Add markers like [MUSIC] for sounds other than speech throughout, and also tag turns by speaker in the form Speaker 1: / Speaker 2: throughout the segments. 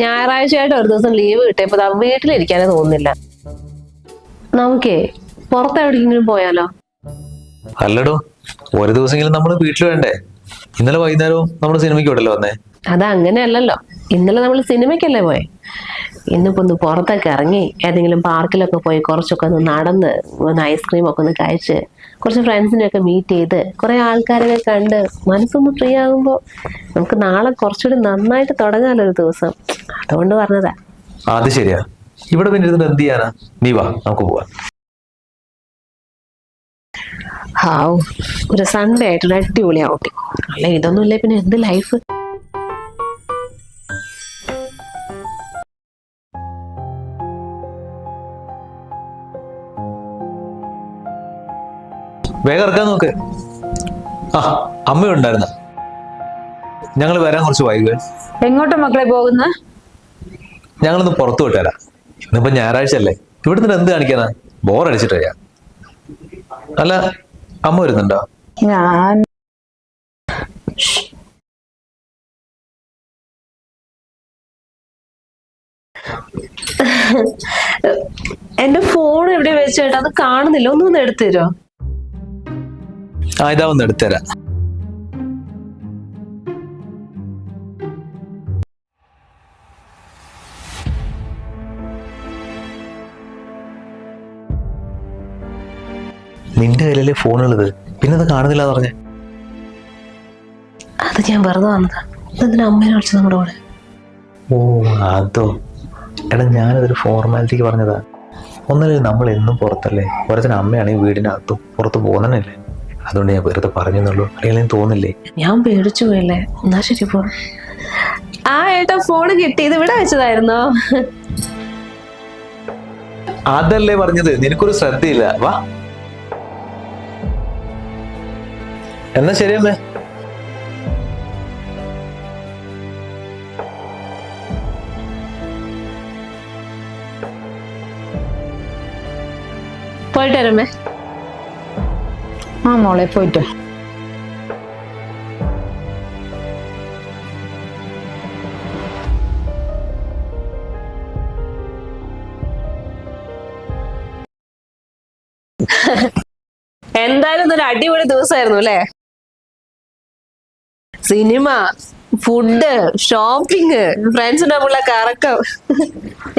Speaker 1: ഞായറാഴ്ചയായിട്ട് ഒരു ദിവസം ലീവ് കിട്ടിയപ്പോ ദാ വീട്ടിലിരിക്കാനേ തോന്നുന്നില്ല. നമുക്കേ പുറത്തെവിടെങ്കിലും പോയാലോ?
Speaker 2: അല്ലടോ ഒരു ദിവസമെങ്കിലും നമ്മൾ വീട്ടിൽ വേണ്ടേ ഇന്നലെ വൈകുന്നേരവും നമ്മൾ സിനിമയ്ക്ക് വിടല്ലോ വന്നേ?
Speaker 1: അത് അങ്ങനെയല്ലല്ലോ ഇന്നലെ നമ്മൾ സിനിമയ്ക്കല്ലേ പോയെ? ഇന്നിപ്പോ ഒന്ന് പുറത്തൊക്കെ ഇറങ്ങി ഏതെങ്കിലും പാർക്കിലൊക്കെ പോയി കുറച്ചൊക്കെ ഒന്ന് നടന്ന് ഒന്ന് ഐസ്ക്രീം ഒക്കെ ഒന്ന് കഴിച്ച് കുറച്ച് ഫ്രണ്ട്സിനെയൊക്കെ മീറ്റ് ചെയ്ത് കുറെ ആൾക്കാരൊക്കെ കണ്ട് മനസ്സൊന്ന് ഫ്രീ ആകുമ്പോൾ നമുക്ക് നാളെ കുറച്ചുകൂടി നന്നായിട്ട് തുടങ്ങാമല്ലോ ഒരു ദിവസം. അതുകൊണ്ട് പറഞ്ഞതാ.
Speaker 2: അത് ശരിയാ. ഇവിടെ പിന്നെ ഇരുന്നിട്ട് എന്ത് ചെയ്യാനാ? നീ വാ നമുക്ക് പോവാ.
Speaker 1: ഹാവ് ഒരു സൺഡേ ആയിട്ടൊരു അടിപൊളി ഔട്ടിങ് അല്ലെ ഇതൊന്നും ഇല്ലേ പിന്നെ എന്ത് ലൈഫ്
Speaker 2: വേഗം ഇറക്കാൻ നോക്ക്. ആ അമ്മയുണ്ടായിരുന്ന. ഞങ്ങൾ വരാൻ കുറച്ച് വൈകുക
Speaker 3: എങ്ങോട്ട് മക്കളെ പോകുന്ന?
Speaker 2: ഞങ്ങളൊന്ന് പുറത്തു വിട്ടേരാ. ഇന്നിപ്പോ ഞായറാഴ്ച അല്ലേ ഇവിടുന്ന് എന്ത് കാണിക്കാനാ? ബോറടിച്ചിട്ട് വയ്യ അല്ല അമ്മ വരുന്നുണ്ടോ?
Speaker 3: ഞാൻ
Speaker 1: എന്റെ ഫോൺ എവിടെ വെച്ചേട്ടാ അത് കാണുന്നില്ല. ഒന്നും ഒന്ന് എടുത്തു തരുമോ
Speaker 2: ആ ഇതാ ഒന്ന് എടുത്തുതരാം. നിന്റെ കയ്യിലല്ലേ ഫോണുള്ളത് പിന്നെ അത് കാണുന്നില്ല എന്ന് പറഞ്ഞേ.
Speaker 1: അത് ഞാൻ വെറുതെ വന്നതാ. എന്തിനാ അമ്മേനെ വിളിച്ചത് നമ്മുടെ കൂടെ?
Speaker 2: ഓ അതോ. എടാ ഞാനതൊരു ഫോർമാലിറ്റിക്ക് പറഞ്ഞതാ. ഒന്നല്ലേ നമ്മൾ എന്നും പുറത്തല്ലേ ഓരോരുത്തരും അമ്മയാണെങ്കിൽ വീടിനകത്തും പുറത്ത് പോകുന്നതല്ലേ? അതുകൊണ്ട് ഞാൻ വെറുതെ പറഞ്ഞെന്നുള്ളൂ. അല്ലെങ്കിൽ തോന്നില്ലേ
Speaker 1: ഞാൻ പേടിച്ചു പോയല്ലേ? എന്നാ ശരി പോ. ആ ഏട്ടാ ഫോൺ കിട്ടി ഇത് ഇവിടെ വെച്ചതായിരുന്നോ?
Speaker 2: അതല്ലേ പറഞ്ഞത്. നിനക്കൊരു ശ്രദ്ധയില്ല. വാ. എന്നാ ശരി അമ്മേ.
Speaker 1: പോയിട്ട്
Speaker 3: ആ മോളെ പോയിട്ട്.
Speaker 1: എന്തായാലും ഒരു അടിപൊളി ദിവസമായിരുന്നു അല്ലേ? സിനിമ ഫുഡ് ഷോപ്പിംഗ് ഫ്രണ്ട്സിന്റെ മുള്ള കറക്കം.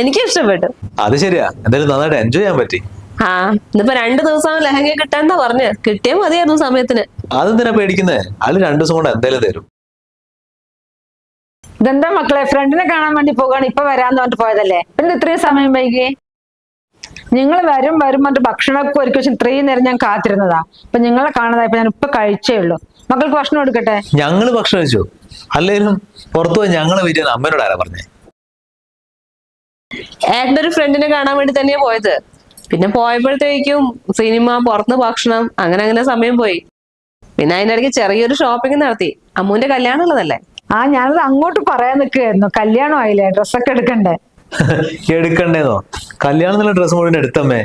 Speaker 1: എനിക്ക് ഇഷ്ടപ്പെട്ടു.
Speaker 2: അത് ശരിയാ. എന്തായാലും നന്നായിട്ട് എൻജോയ് ചെയ്യാൻ പറ്റി.
Speaker 1: ആ ഇന്നിപ്പോ രണ്ടു ദിവസം ലഹങ്ക കിട്ടാണ്ടാ പറഞ്ഞ്. കിട്ടിയാ മതിയായിരുന്നു സമയത്തിന്.
Speaker 2: അതെന്തിനാ പേടിക്കുന്നേ? അതിൽ രണ്ടു ദിവസം കൊണ്ട് എന്തായാലും തരും.
Speaker 3: ഇതെന്താ മക്കളെ? ഫ്രണ്ടിനെ കാണാൻ വേണ്ടി പോകാണ് ഇപ്പൊ വരാന്ന് പറഞ്ഞിട്ട് പോയതല്ലേ? പിന്നെ ഇത്രയും സമയം വൈകി? നിങ്ങൾ വരും വരും പറഞ്ഞിട്ട് ഭക്ഷണമൊക്കെ ഒരുക്കി വെച്ച് ഇത്രയും നേരം ഞാൻ കാത്തിരുന്നതാ. അപ്പൊ നിങ്ങളെ കാണാതായപ്പോ ഞാൻ ഇപ്പൊ കഴിച്ചേ ഉള്ളൂ. മക്കൾക്ക് ഭക്ഷണം എടുക്കട്ടെ
Speaker 2: ഞങ്ങൾ ഭക്ഷണം കഴിച്ചു? അല്ലെങ്കിലും പുറത്തു പോയി ഞങ്ങളെ വീട്ടിൽ അമ്മേനോട് ആരാ പറഞ്ഞേ?
Speaker 1: ഏട്ടന്റെ ഒരു ഫ്രണ്ടിനെ കാണാൻ വേണ്ടി തന്നെയാ പോയത്. പിന്നെ പോയപ്പോഴത്തേക്കും സിനിമ പുറത്ത് ഭക്ഷണം അങ്ങനെ അങ്ങനെ സമയം പോയി. പിന്നെ അതിനിടയ്ക്ക് ചെറിയൊരു ഷോപ്പിംഗ് നടത്തി. അമ്മൂന്റെ കല്യാണം ഉള്ളതല്ലേ?
Speaker 3: ആ ഞാനത് അങ്ങോട്ട് പറയാൻ നിൽക്കുകയായിരുന്നു കല്യാണം ആയില്ലേ? ഡ്രസ്സൊക്കെ എടുക്കണ്ടേ?
Speaker 2: എടുക്കണ്ടേന്നോ? കല്യാണത്തിനുള്ള ഡ്രസ് മുഴുവൻ എടുത്തമ്മേ.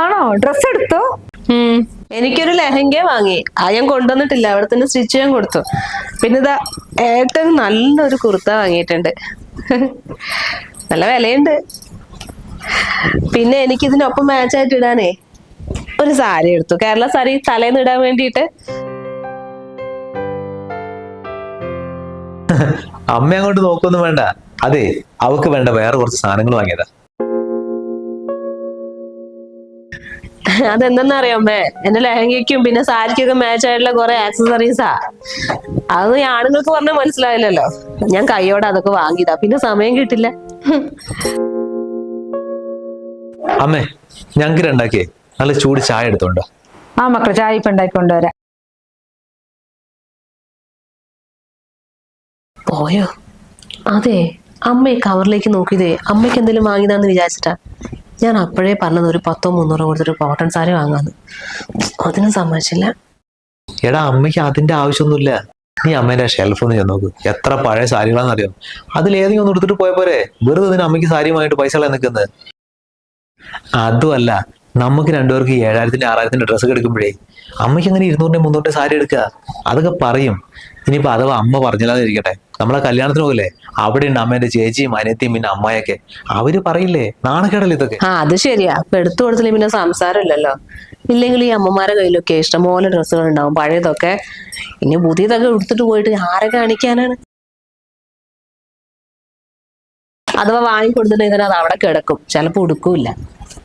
Speaker 3: ആണോ? ഡ്രസ് എടുത്തു?
Speaker 1: എനിക്കൊരു ലെഹങ്ക വാങ്ങി. ആ ഞാൻ കൊണ്ടുവന്നിട്ടില്ല. അവിടെ തന്നെ സ്റ്റിച്ച് ചെയ്യാൻ കൊടുത്തു. പിന്നെ ഇതാ ഏട്ടൻ നല്ലൊരു കുർത്ത വാങ്ങിയിട്ടുണ്ട്. [LAUGHS] നല്ല വിലയുണ്ട്. പിന്നെ എനിക്ക് ഇതിനൊപ്പം മാച്ച് ആയിട്ട് ഇടാനേ ഒരു സാരി എടുത്തു. കേരള സാരി തലേന്ന് ഇടാൻ വേണ്ടിയിട്ട്.
Speaker 2: അമ്മ അങ്ങോട്ട് നോക്കൊന്നും വേണ്ട. അതെ അവക്ക് വേണ്ട വേറെ കുറച്ച് സാധനങ്ങൾ വാങ്ങിയതാ.
Speaker 1: അതെന്തെന്നറിയാമേ എന്റെ ലഹങ്കയ്ക്കും പിന്നെ സാരിക്കൊക്കെ മാച്ച് ആയിട്ടുള്ള കുറെ ആക്സസറീസാ അത് ആണുങ്ങൾക്ക് പറഞ്ഞാൽ മനസ്സിലാവില്ലല്ലോ. ഞാൻ കൈയോടെ അതൊക്കെ വാങ്ങിയതാ. പിന്നെ സമയം കിട്ടില്ല.
Speaker 2: അമ്മേ ഞങ്ങൾക്ക് രണ്ടാക്കിയേ. നല്ല ചൂട് ചായ എടുത്തോണ്ടോ?
Speaker 3: ആ മക്കളെ ചായ ഇപ്പൊ ഉണ്ടാക്കി കൊണ്ടുവരാം
Speaker 1: പോയോ? അതെ അമ്മ ഈ കവറിലേക്ക് നോക്കിയതേ അമ്മയ്ക്ക് എന്തെങ്കിലും വാങ്ങിയതാന്ന് വിചാരിച്ചിട്ടാ. ഞാൻ അപ്പോഴേ പറഞ്ഞത് ഒരു പത്തോ മുന്നൂറോ കൊടുത്തൊരു കോട്ടൺ സാരി വാങ്ങാന്ന്. അതിനും സമ്മതിച്ചില്ല.
Speaker 2: എടാ അമ്മയ്ക്ക് അതിന്റെ ആവശ്യമൊന്നുമില്ല. നീ അമ്മേന്റെ ഷെൽഫ് ഒന്ന് ചെന്ന് നോക്ക്. എത്ര പഴയ സാരികളാന്ന് അറിയാം അതിലേതെങ്കിലും ഒന്ന് എടുത്തിട്ട് പോയ പോരെ. വെറുതെ ഇതിന് അമ്മയ്ക്ക് സാരിയുമായിട്ട് പൈസ നിൽക്കുന്നത് അതുമല്ല നമുക്ക് രണ്ടുപേർക്ക് ഏഴായിരത്തിന്റെ ആറായിരത്തിന്റെ ഡ്രസ്സ് എടുക്കുമ്പോഴേ അമ്മയ്ക്ക് അങ്ങനെ ഇരുന്നൂറിന്റെ മുന്നൂറിന്റെ സാരി എടുക്കുക? അതൊക്കെ പറയും. ഇനിയിപ്പോ അഥവാ അമ്മ പറഞ്ഞില്ലാതെ ഇരിക്കട്ടെ നമ്മളെ കല്യാണത്തിന് പോകില്ലേ? അവിടെ ഉണ്ട് അമ്മേന്റെ ചേച്ചിയും അനിയത്തിയും പിന്നെ അമ്മായൊക്കെ അവർ പറയില്ലേ? നാണക്കേടല്ലേ ഇതൊക്കെ?
Speaker 1: ആ അത് ശരിയാ. എടുത്തു കൊടുത്തില്ല പിന്നെ സംസാരമില്ലല്ലോ. ഇല്ലെങ്കിൽ ഈ അമ്മമാരുടെ കയ്യിലൊക്കെ ഇഷ്ടംപോലെ ഡ്രസ്സുകൾ ഉണ്ടാവും. പഴയതൊക്കെ ഇനി പുതിയതൊക്കെ എടുത്തിട്ട് പോയിട്ട് ആരെ കാണിക്കാനാണ്? അഥവാ വാങ്ങിക്കൊടുത്തിട്ടുണ്ടെങ്കിൽ അത് അവിടെ കിടക്കും. ചിലപ്പോൾ ഉടുക്കൂല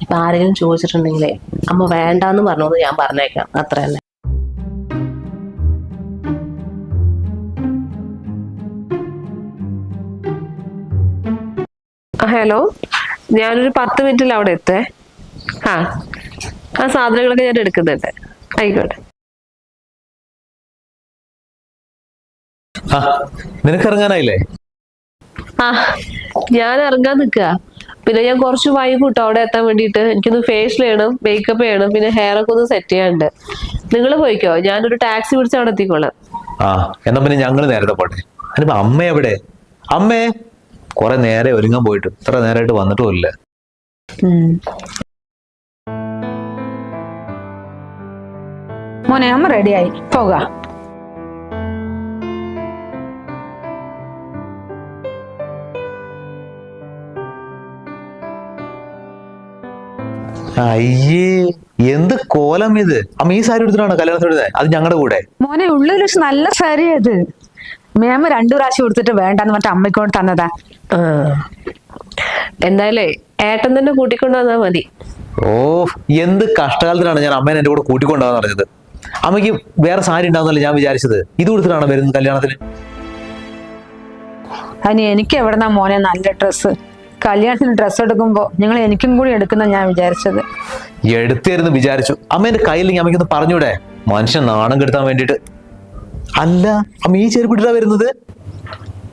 Speaker 1: ഇപ്പൊ ആരെങ്കിലും ചോദിച്ചിട്ടുണ്ടെങ്കിലേ അമ്മ വേണ്ടാന്ന് പറഞ്ഞത് ഞാൻ പറഞ്ഞേക്കാം. അത്ര തന്നെ ഹലോ ഞാനൊരു പത്ത് മിനിറ്റിൽ അവിടെ എത്തേ. ആ ആ സാധനങ്ങളൊക്കെ ഞാൻ എടുക്കുന്നുണ്ട്. ആയിക്കോട്ടെ.
Speaker 2: ആ നിനക്ക് ഇറങ്ങാനായില്ലേ?
Speaker 1: ആ ഞാൻ ഇറങ്ങാൻ നിൽക്കുക പിന്നെ ഞാൻ കുറച്ച് വൈകൂട്ടോ കേട്ടോ അവിടെ എത്താൻ വേണ്ടിയിട്ട്. എനിക്കൊന്ന് ഫേഷ്യൽ ചെയ്യണം മേക്കപ്പ് ചെയ്യണം പിന്നെ ഹെയർ ഒക്കെ ഒന്ന് സെറ്റ് ചെയ്യാണ്ട് നിങ്ങൾ പോയിക്കോ? ഞാനൊരു ടാക്സി പിടിച്ച് അവിടെ എത്തിക്കോളാം.
Speaker 2: ആ എന്നാ പിന്നെ ഞങ്ങൾ നേരത്തെ പോട്ടെ. അതിനിപ്പോ അമ്മ എവിടെ? അമ്മേ കുറെ നേരെ ഒരുങ്ങാൻ പോയിട്ട്. ഇത്ര നേരമായിട്ട് വന്നിട്ടും ഇല്ല.
Speaker 3: മോനെ അമ്മ റെഡിയായി പോകാം.
Speaker 2: അയ്യേ എന്ത് കോലം ഇത്. അമ്മ ഈ സാരി എടുത്തിട്ടാണ് കല്യാണത്തിന് എടുത്തത് അത് ഞങ്ങളുടെ കൂടെ.
Speaker 3: മോനെ ഉള്ളിൽ വെച്ച് നല്ല സാരി അത് മേമ രണ്ടു പ്രാവശ്യം കൊടുത്തിട്ട് വേണ്ടെന്ന് മറ്റേ അമ്മയ്ക്കോട് തന്നതാ.
Speaker 1: എന്തായാലേ ഏട്ടൻ തന്നെ കൂട്ടിക്കൊണ്ടു വന്നാ മതി.
Speaker 2: ഓ എന്ത് കഷ്ടകാലത്തിലാണ് ഞാൻ അമ്മേനെ എന്റെ കൂടെ കൂട്ടിക്കൊണ്ടാന്ന് പറഞ്ഞത് അമ്മയ്ക്ക് വേറെ സാരി ഉണ്ടാവുന്നല്ലേ ഞാൻ വിചാരിച്ചത്. ഇത് കൊടുത്തിട്ടാണ് വരുന്നത് കല്യാണത്തിന്?
Speaker 3: അതിന് എനിക്ക് എവിടെന്നാ മോനെ നല്ല ഡ്രസ്സ്. കല്യാണത്തിന് ഡ്രസ്സ് എടുക്കുമ്പോ നിങ്ങൾ എനിക്കും കൂടി എടുക്കുന്ന ഞാൻ വിചാരിച്ചത്.
Speaker 2: എടുത്തായിരുന്നു വിചാരിച്ചു. അമ്മേന്റെ കയ്യിൽ കയ്യിലെങ്കിൽ അമ്മയ്ക്കൊന്ന് പറഞ്ഞൂടെ? മനുഷ്യൻ നാണം കെടുത്താൻ വേണ്ടിട്ട് അല്ല അമ്മ ഈ ചെരുപ്പിട്ടാ വരുന്നത്?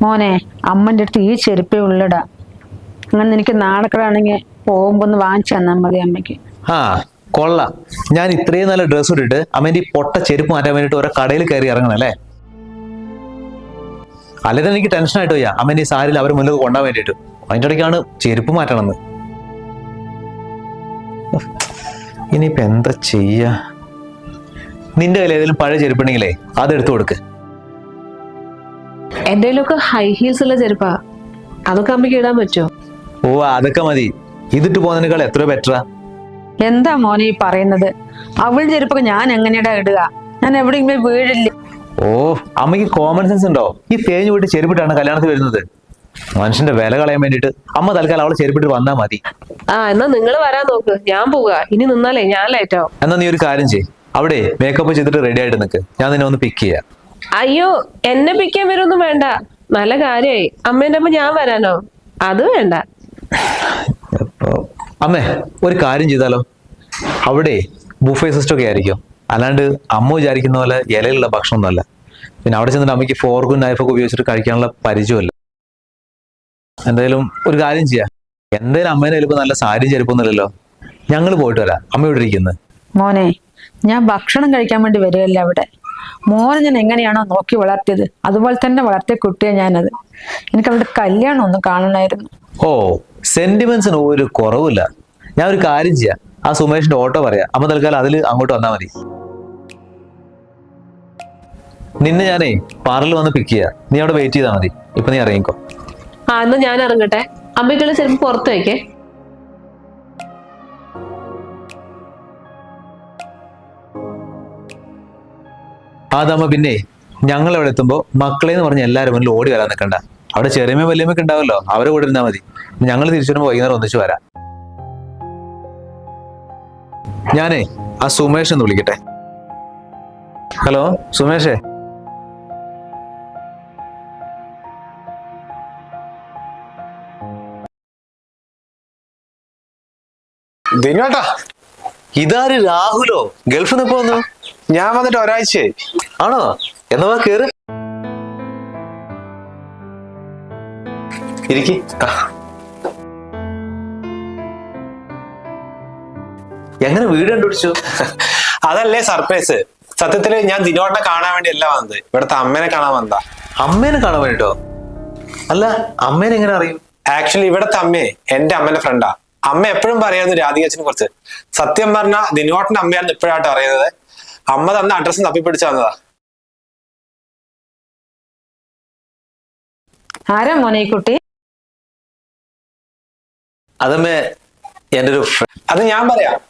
Speaker 3: മോനെ അമ്മന്റെ അടുത്ത് ഈ ചെരുപ്പേ ഉള്ളടാ. അങ്ങനെ എനിക്ക് നാണക്കടാണെങ്കിൽ പോകുമ്പോ ഒന്ന് വാങ്ങിച്ചു തന്നാ മതി അമ്മയ്ക്ക്.
Speaker 2: ആ കൊള്ളാം. ഞാൻ ഇത്രയും നല്ല ഡ്രസ്സ് ഇട്ടിട്ട് അമ്മേന്റെ ഈ പൊട്ട ചെരുപ്പ് മാറ്റാൻ വേണ്ടിട്ട് ഓരോ കടയിൽ കയറി ഇറങ്ങണം അല്ലേ? അല്ലെങ്കിൽ എനിക്ക് ടെൻഷൻ ആയിട്ട് പോയാ അമ്മേന്റെ ഈ സാരിയിൽ അവർ മുന്നിൽ കൊണ്ടാൻ വേണ്ടിയിട്ട്. അതിന്റെ ഇടയ്ക്കാണ് ചെരുപ്പ് മാറ്റണമെന്ന്. ഇനിയിപ്പോൾ ഇനിയിപ്പോ എന്താ ചെയ്യ? നിന്റെ കയ്യിൽ ഏതെങ്കിലും പഴയ ചെരുപ്പുണ്ടെങ്കിലേ അത് എടുത്തു കൊടുക്ക്.
Speaker 1: എന്റെ കയ്യിലൊക്കെ ഹൈ ഹീൽസ് ഉള്ള ചെരുപ്പാ. അതൊക്കെ അമ്മയ്ക്ക് ഇടാൻ പറ്റുമോ?
Speaker 2: ഓ അതൊക്കെ മതി. ഇതിട്ട് പോകുന്നതിനേക്കാൾ എത്ര ബെറ്ററാ
Speaker 3: എന്താ മോനെ ഈ പറയുന്നത്? അവളുടെ ചെരുപ്പൊക്കെ ഞാൻ എങ്ങനെയാടാ ഇടുക? ഞാൻ എവിടെയെങ്കിലും വീഴില്ല
Speaker 2: ഓ അമ്മയ്ക്ക് കോമൺ സെൻസ് ഉണ്ടോ? ഈ തേഞ്ഞു വിട്ട് ചെരുപ്പിട്ടാണ് കല്യാണത്തിൽ വരുന്നത്. മനുഷ്യന്റെ വില കളയാൻ വേണ്ടിട്ട് അമ്മ തൽക്കാലം അവളെ ചെരുപ്പിട്ട് വന്നാ മതി.
Speaker 1: ആ എന്നാ നിങ്ങൾ വരാൻ നോക്ക്. ഞാൻ പോവുക ഇനി നിന്നാലേ ഞാൻ ലേറ്റാവും
Speaker 2: എന്നാ നീ ഒരു കാര്യം ചെയ് അവിടെ മേക്കപ്പ് ചെയ്തിട്ട് റെഡി ആയിട്ട് നിൽക്ക് ഞാൻ നിന്നെ ഒന്ന് പിക്ക് ചെയ്യാം.
Speaker 1: അയ്യോ എന്നെ പിക്കാൻ വരുമൊന്നും വേണ്ട. നല്ല കാര്യായി. അമ്മേന്റെ അമ്മ ഞാൻ വരാനോ? അത് വേണ്ട.
Speaker 2: അമ്മേ ഒരു കാര്യം ചെയ്താലോ? അവിടെ ബുഫേ സിസ്റ്റം ഒക്കെ ആയിരിക്കും. അല്ലാണ്ട് അമ്മ വിചാരിക്കുന്ന പോലെ ഇലയിലുള്ള ഭക്ഷണമൊന്നുമല്ല. പിന്നെ അവിടെ ചെന്നിട്ട് അമ്മയ്ക്ക് ഫോർക്കും നൈഫൊക്കെ ഉപയോഗിച്ചിട്ട് കഴിക്കാനുള്ള പരിചയമല്ല എന്തായാലും ഒരു കാര്യം ചെയ്യാം. എന്തായാലും അമ്മേനെ ചിലപ്പോ നല്ല സാരി ചെരുപ്പൊന്നുമില്ലല്ലോ. ഞങ്ങൾ പോയിട്ട് വരാം. അമ്മ ഇവിടെ ഇരിക്കുന്നത്
Speaker 3: മോനെ ഞാൻ ഭക്ഷണം കഴിക്കാൻ വേണ്ടി വരികയല്ല അവിടെ? മോനെ ഞാൻ എങ്ങനെയാണോ നോക്കി വളർത്തിയത്. അതുപോലെ തന്നെ വളർത്തിയ കുട്ടിയെ ഞാനത്. എനിക്ക് അവളുടെ കല്യാണം ഒന്നും കാണണമായിരുന്നു.
Speaker 2: ഓ സെന്റിമെന്റ്സിന് ഒരു കുറവില്ല ഞാൻ ഒരു കാര്യം ചെയ്യാം. ആ സുമേഷിന്റെ ഓട്ടോ പറയാം. അമ്മ തൽക്കാലം അതിൽ അങ്ങോട്ട് വന്നാ മതി. നിന്നെ ഞാനേ പാറിൽ വന്ന് പിക്ക് ചെയ്യാം. നീ അവിടെ വെയിറ്റ് ചെയ്താൽ മതി. ഇപ്പൊ നീ ഇറങ്ങിക്കോ.
Speaker 1: ആ എന്നാ ഞാൻ ഇറങ്ങട്ടെ. അമ്മയ്ക്കുള്ള ചെരുപ്പ് പുറത്ത് വയ്ക്കേ
Speaker 2: അതമ്മ പിന്നെ ഞങ്ങൾ അവിടെ എത്തുമ്പോൾ മക്കളെ എന്ന് പറഞ്ഞ് എല്ലാവരും മുന്നിൽ ഓടി വരാൻ നിൽക്കണ്ട അവിടെ ചെറിയമ്മ വലിയമ്മയൊക്കെ ഉണ്ടാവല്ലോ അവരെ കൂടെ ഇരുന്നാൽ മതി. ഞങ്ങൾ തിരിച്ചു വരുമ്പോൾ വൈകുന്നേരം ഒന്നിച്ചു വരാം. ഞാനേ ആ സുമേഷ് എന്ന് വിളിക്കട്ടെ. ഹലോ സുമേഷേ?
Speaker 4: ദിനോട്ടാ
Speaker 2: ഇതാര് രാഹുലോ? ഗൾഫിൽ നിന്ന് പോന്നു
Speaker 4: ഞാൻ വന്നിട്ട് ഒരാഴ്ചയായി.
Speaker 2: ആണോ? എന്നാ വാ കേറ്. ഇരിക്കി. എങ്ങനെ വീട് കണ്ടുപിടിച്ചു?
Speaker 4: അതല്ലേ സർപ്രൈസ്. സത്യത്തിൽ ഞാൻ ദിനോട്ട കാണാൻ വേണ്ടി അല്ല വന്നത്. ഇവിടുത്തെ അമ്മേനെ കാണാൻ വന്നതാ.
Speaker 2: അമ്മേനെ കാണാൻ വേണ്ടിട്ടോ? അല്ല അമ്മേനെ എങ്ങനെ അറിയും?
Speaker 4: ആക്ച്വലി ഇവിടത്തെ അമ്മേ എന്റെ അമ്മേന്റെ ഫ്രണ്ടാ അമ്മ എപ്പോഴും പറയായിരുന്നു രാധികച്ചനെ കുറിച്ച്. സത്യം പറഞ്ഞ ദിനോട്ടിന്റെ അമ്മയാണ് ഇപ്പോഴാട്ടോ അറിയുന്നത്. അമ്മ തന്ന അഡ്രസ്സ് തപ്പിപ്പിടിച്ചു തന്നതാ
Speaker 3: ആരാ മോനെ ഈ കുട്ടി?
Speaker 2: അതമ്മേ എന്റെ ഒരു ഫ്ര-
Speaker 4: അത് ഞാൻ പറയാം.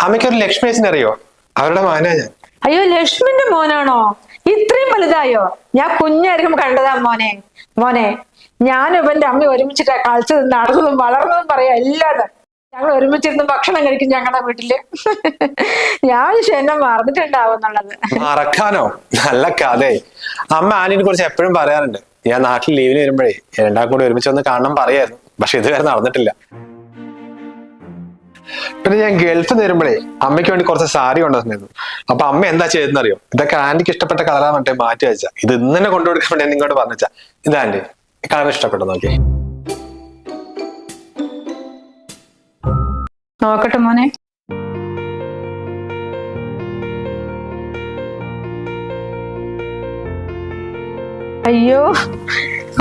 Speaker 4: അമ്മയ്ക്ക് ഒരു ലക്ഷ്മി ചേച്ചിനെ അറിയോ? അവരുടെ മാനാ ഞാൻ.
Speaker 3: അയ്യോ ലക്ഷ്മിന്റെ മോനാണോ? ഇത്രയും വലുതായോ? ഞാൻ കുഞ്ഞായിരിക്കും കണ്ടതാ മോനെ. മോനെ ഞാനും ഇവന്റെ അമ്മ ഒരുമിച്ചിട്ടാ കളിച്ചതും നടന്നതും വളർന്നതും പറയാ എല്ലാതും ഞങ്ങൾ ഒരുമിച്ചിരുന്ന് ഭക്ഷണം കഴിക്കും ഞങ്ങളുടെ വീട്ടിൽ. ഞാൻ പക്ഷെ എന്നെ മറന്നിട്ടുണ്ടാവും
Speaker 4: മറക്കാനോ? നല്ല കഥേ അമ്മ ആനിനെ കുറിച്ച് എപ്പോഴും പറയാറുണ്ട്. ഞാൻ നാട്ടിൽ ലീവിന് വരുമ്പോഴേ രണ്ടാം കൂടി ഒരുമിച്ച് ഒന്ന് കാണണം പറയായിരുന്നു. പക്ഷെ ഇതുവരെ നടന്നിട്ടില്ല. പിന്നെ ഞാൻ ഗൾഫിൽ നിന്ന് വരുമ്പോഴേ അമ്മയ്ക്ക് വേണ്ടി കുറച്ച് സാരി കൊണ്ടുവന്നിരുന്നു. അപ്പൊ അമ്മ എന്താ ചെയ്തെന്നറിയോ ഇതൊക്കെ ആന്റിക്ക് ഇഷ്ടപ്പെട്ട കളറാ മറ്റേ മാറ്റി വെച്ചാ. ഇത് ഇന്നെ കൊണ്ടുപോയി വേണ്ടി ഞാൻ ഇങ്ങോട്ട് പറഞ്ഞാ ഇതാ ആന്റി. കളർ ഇഷ്ടപ്പെട്ടു നോക്കി
Speaker 3: നോക്കട്ടെ മോനെ. അയ്യോ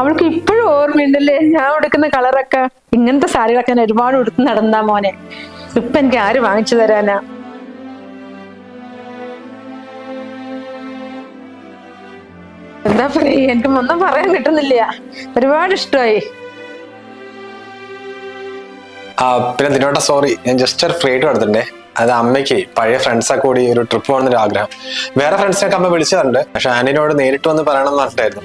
Speaker 3: അവൾക്ക് ഇപ്പോഴും ഓർമ്മയുണ്ടല്ലേ? ഞാൻ എടുക്കുന്ന കളറൊക്കെ. ഇങ്ങനത്തെ സാരികളൊക്കെ ഞാൻ ഒരുപാട് ഉടുത്ത് നടന്നാ മോനെ. ഇപ്പൊ എനിക്ക് ആര് വാങ്ങിച്ചു തരാനാ? എനിക്ക് ഒന്നും പറയാൻ കിട്ടുന്നില്ല. ഒരുപാട് ഇഷ്ടമായി.
Speaker 4: പിന്നെ ദിനോട്ട സോറി ഞാൻ ജസ്റ്റ് ഒരു ഫ്രൈഡ് എടുത്തിട്ടുണ്ടേ അത് അമ്മയ്ക്ക് പഴയ ഫ്രണ്ട്സൊക്കെ കൂടി ഒരു ട്രിപ്പ് പോകണമെന്നൊരു ആഗ്രഹം. വേറെ ഫ്രണ്ട്സിനൊക്കെ അമ്മ വിളിച്ചതുണ്ട്. പക്ഷെ ആന്റിനോട് നേരിട്ട് വന്ന് പറയണം എന്ന് പറഞ്ഞിട്ടായിരുന്നു.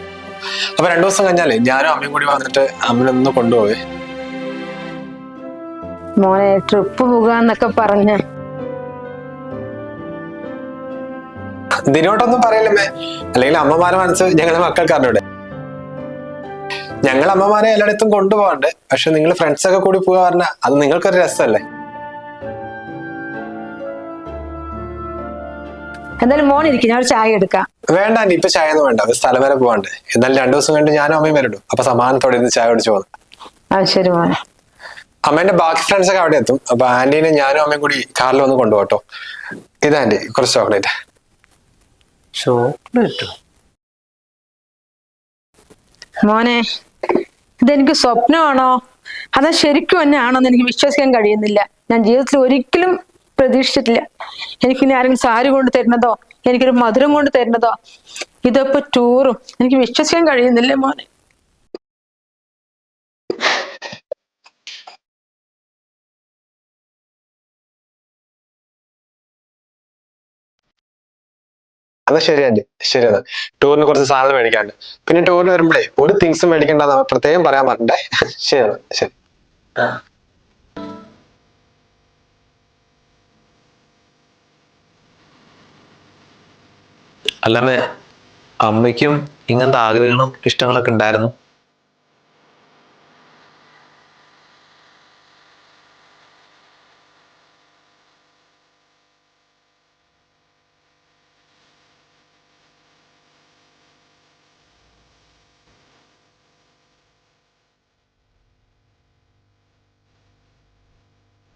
Speaker 4: അപ്പൊ രണ്ടു ദിവസം കഴിഞ്ഞാലേ ഞാനും അമ്മയും കൂടി വന്നിട്ട് അമ്മനൊന്ന് കൊണ്ടുപോയി.
Speaker 3: മോനെ ട്രിപ്പ് പോകാന്നൊക്കെ പറഞ്ഞ്
Speaker 4: ദിനോട്ടൊന്നും പറയില്ലമ്മേ അല്ലെങ്കിൽ അമ്മമാരെ മനസ്സ് ഞങ്ങളെ മക്കൾക്ക് അറിഞ്ഞൂടെ? ഞങ്ങൾ അമ്മമാരെ എല്ലായിടത്തും കൊണ്ടുപോകാണ്ട് പക്ഷെ നിങ്ങൾ ഫ്രണ്ട്സ് ഒക്കെ കൂടി പോകാൻ പറഞ്ഞാൽ അത് നിങ്ങൾക്കൊരു രസമല്ലേ?
Speaker 3: എന്തായാലും മോൻ ഇരിക്കും ഞാൻ ഒരു ചായ എടുക്കാം.
Speaker 4: വേണ്ട ആന്റി ഇപ്പൊ ചായ ഒന്നും വേണ്ട സ്ഥലം വരെ പോവാണ്ട്. എന്നാലും രണ്ടു ദിവസം കഴിഞ്ഞ് ഞാനും അമ്മയും വരണ്ടു. അപ്പൊ സമാധാനത്തോടെ ഇരുന്ന് ചായ കുടിച്ചു പോകുന്നു
Speaker 3: ശരി മോനെ.
Speaker 4: അമ്മേന്റെ ബാക്കി ഫ്രണ്ട്സ് ഒക്കെ അവിടെ എത്തും. അപ്പൊ ആന്റീനെ ഞാനും അമ്മയും കൂടി കാറിൽ വന്ന് കൊണ്ടുപോട്ടോ ഇതാ ആന്റി കുറച്ച് ചോക്ലേറ്റ്
Speaker 2: ചോക്ലേറ്റ്?
Speaker 3: മോനെ ഇതെനിക്ക് സ്വപ്നമാണോ? അതാ ശരിക്കും എന്നെ ആണോന്ന് എനിക്ക് വിശ്വസിക്കാൻ കഴിയുന്നില്ല. ഞാൻ ജീവിതത്തിൽ ഒരിക്കലും പ്രതീക്ഷിച്ചിട്ടില്ല. എനിക്കിനി ആരെങ്കിലും സാരി കൊണ്ട് തരുന്നതോ എനിക്കൊരു മധുരം കൊണ്ട് തരുന്നതോ ഇതൊക്കെ ടൂറും എനിക്ക് വിശ്വസിക്കാൻ കഴിയുന്നില്ല മോനെ.
Speaker 4: അത് ശരിയാണ് ശരിയാണ് ശരി എന്നാ ടൂറിന് കുറച്ച് സാധനം മേടിക്കാണ്ട് പിന്നെ ടൂറിന് വരുമ്പോഴേ ഒരു തിങ്സും മേടിക്കണ്ടെന്ന് പ്രത്യേകം പറയാൻ പറഞ്ഞേ [LAUGHS] ശരി എന്നാ ശരി.
Speaker 2: അല്ലാതെ അമ്മയ്ക്കും ഇങ്ങനത്തെ ആഗ്രഹങ്ങളും ഇഷ്ടങ്ങളൊക്കെ ഉണ്ടായിരുന്നു.